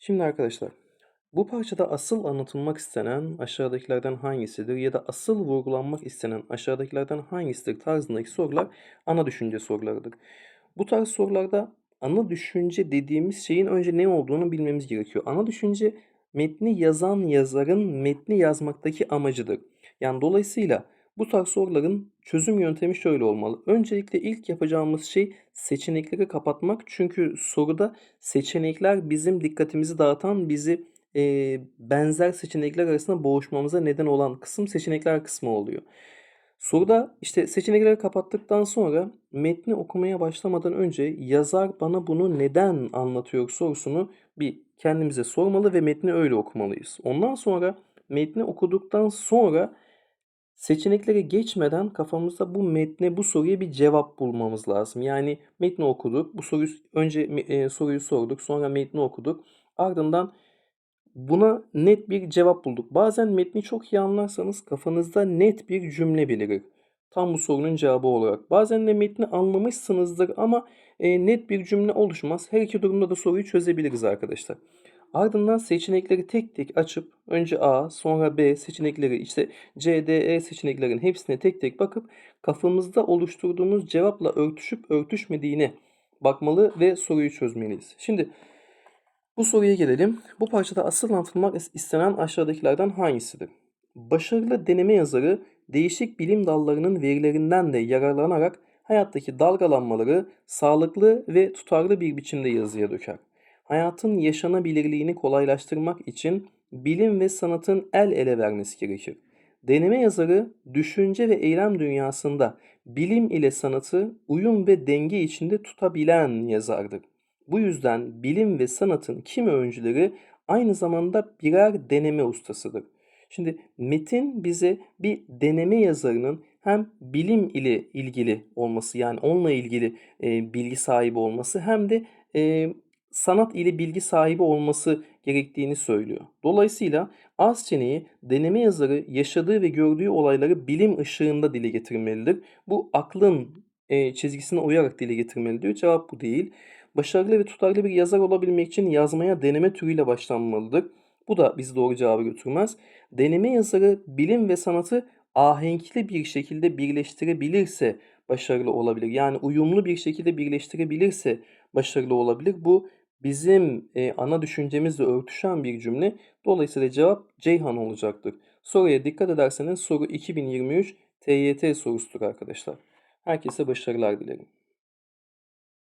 Şimdi arkadaşlar, bu parçada asıl anlatılmak istenen aşağıdakilerden hangisidir ya da asıl vurgulanmak istenen aşağıdakilerden hangisidir tarzındaki sorular ana düşünce sorularıdır. Bu tarz sorularda ana düşünce dediğimiz şeyin önce ne olduğunu bilmemiz gerekiyor. Ana düşünce metni yazan yazarın metni yazmaktaki amacıdır. Yani dolayısıyla bu tarz soruların çözüm yöntemi şöyle olmalı. Öncelikle ilk yapacağımız şey seçenekleri kapatmak. Çünkü soruda seçenekler bizim dikkatimizi dağıtan, bizi eee, benzer seçenekler arasında boğuşmamıza neden olan kısım seçenekler kısmı oluyor. Soruda işte seçenekleri kapattıktan sonra metni okumaya başlamadan önce yazar bana bunu neden anlatıyor sorusunu bir kendimize sormalı ve metni öyle okumalıyız. Ondan sonra metni okuduktan sonra seçeneklere geçmeden kafamızda bu metne, bu soruya bir cevap bulmamız lazım. Yani metni okuduk, bu soruyu önce e, soruyu sorduk, sonra metni okuduk. Ardından buna net bir cevap bulduk. Bazen metni çok iyi anlarsanız kafanızda net bir cümle belirir. Tam bu sorunun cevabı olarak. Bazen de metni anlamışsınızdır ama e, net bir cümle oluşmaz. Her iki durumda da soruyu çözebiliriz arkadaşlar. Ardından seçenekleri tek tek açıp önce A sonra B seçenekleri işte C, D, E seçeneklerin hepsine tek tek bakıp kafamızda oluşturduğumuz cevapla örtüşüp örtüşmediğine bakmalı ve soruyu çözmeliyiz. Şimdi bu soruya gelelim. Bu parçada asıl anlatılmak istenen aşağıdakilerden hangisidir? Başarılı deneme yazarı değişik bilim dallarının verilerinden de yararlanarak hayattaki dalgalanmaları sağlıklı ve tutarlı bir biçimde yazıya döker. Hayatın yaşanabilirliğini kolaylaştırmak için bilim ve sanatın el ele vermesi gerekir. Deneme yazarı düşünce ve eylem dünyasında bilim ile sanatı uyum ve denge içinde tutabilen yazardır. Bu yüzden bilim ve sanatın kimi öncüleri aynı zamanda birer deneme ustasıdır. Şimdi metin bize bir deneme yazarının hem bilim ile ilgili olması yani onunla ilgili e, bilgi sahibi olması hem de e, sanat ile bilgi sahibi olması gerektiğini söylüyor. Dolayısıyla Azçene'yi deneme yazarı yaşadığı ve gördüğü olayları bilim ışığında dile getirmelidir. Bu aklın e, çizgisine uyarak dile getirmeli diyor. Cevap bu değil. Başarılı ve tutarlı bir yazar olabilmek için yazmaya deneme türüyle başlanmalıdır. Bu da bizi doğru cevaba götürmez. Deneme yazarı bilim ve sanatı ahenkli bir şekilde birleştirebilirse başarılı olabilir. Yani uyumlu bir şekilde birleştirebilirse başarılı olabilir. Bu bizim e, ana düşüncemizle örtüşen bir cümle. Dolayısıyla cevap Ceyhan olacaktır. Soruya dikkat ederseniz soru 2023 TYT sorusudur arkadaşlar. Herkese başarılar dilerim.